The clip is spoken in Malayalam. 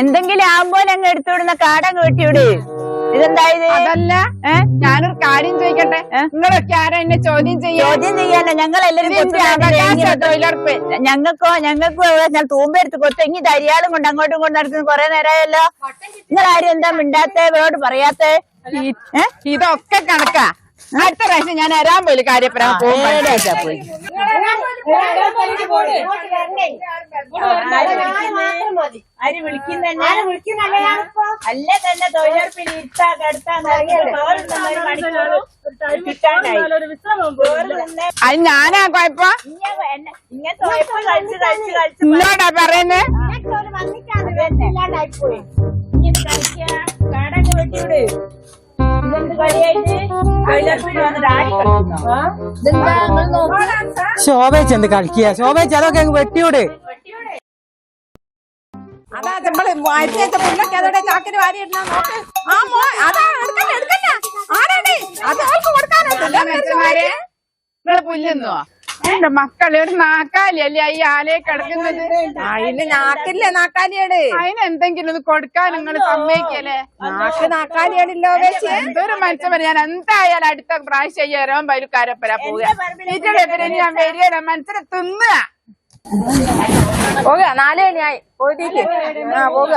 എന്തെങ്കിലും ആകുമ്പോൾ അങ്ങ് എടുത്തുവിടുന്ന കാടങ്ങ് വെട്ടിവിട് ഇതെന്തായത്? അതല്ല. ഞാനൊരു കാര്യം ചോദിക്കട്ടെ? നിങ്ങളൊക്കെ ആരാ എന്നെ ചോദ്യം ചെയ്യാ ചോദ്യം ചെയ്യാനോ ഞങ്ങളെല്ലാരും എല്ലാവരും തൊഴിലുറപ്പ്? ഞങ്ങൾക്കോ ഞങ്ങൾക്കോ ഞാൻ തൂമ്പെടുത്ത് കൊത്തെങ്ങി തരിയാളും കൊണ്ട് അങ്ങോട്ടും കൊണ്ട് നടക്കുന്ന. കൊറേ നേരമായല്ലോ. നിങ്ങൾ ആരും എന്താ മിണ്ടാത്ത? ഇവരോട് പറയാത്ത? ഇതൊക്കെ കണക്കാ. അടുത്ത പ്രാവശ്യം ഞാൻ വരാൻ പോയി കാര്യപ്പെടാൻ പോയി? ആര് വിളിക്കുന്നന്നെ അല്ല തന്നെ തൊഴിലുറപ്പിൽ ഇരുത്താ അത് ഞാനാ കൊഴപ്പം? ഇങ്ങനെ എന്നെ- ഇങ്ങനത്തെ ഉഴപ്പ് കളിച്ച് കളിച്ച് കളിച്ച് എന്നോടാ പറയുന്നേ? ഇങ്ങനെ കളിക്കാ. കാടൊക്കെ വെട്ടിവിട് ശോഭേച്ച് എന്ത് കളിക്കുക? ശോഭേച്ച് അതൊക്കെ അങ്ങ് വെട്ടിയോട്. അതാ നമ്മൾ അരിഞ്ഞ പുല്ലൊക്കെ അതോടെ ചാക്കിന് വാരി ഇടണ നോക്ക്. ആ മോ അതാ എടുക്കണ്ട എടുക്കണ്ട. ആരാണ്? അത് അവർക്ക് കൊടുക്കാനല്ലേ നിങ്ങൾ പുല്ലുന്നോ? എന്റെ മക്കൾ ഒരു നാക്കാലിയല്ലേ ഈ ആലയെ കിടക്കുന്നത്? അതിന് നാക്കില്ലേ നാക്കാലിയാണ് അതിന് എന്തെങ്കിലും ഒന്ന് കൊടുക്കാൻ നിങ്ങൾ സമ്മതിക്കല്ലേ? നാക്ക് നാക്കാലിയാണല്ലോ വെച്ച് എന്തൊരു മനുഷ്യൻ ഞാൻ എന്തായാലും അടുത്ത പ്രാവശ്യം എരവൻ പരുക്കാരപ്പര പോവുക. ഇതിന്റെ എതിരെ ഞാൻ വരികയാണ് മനസ്സിനെ തിന്നുക. പോകുക നാല് മണിയായി. പോയിട്ട് ആ പോകുക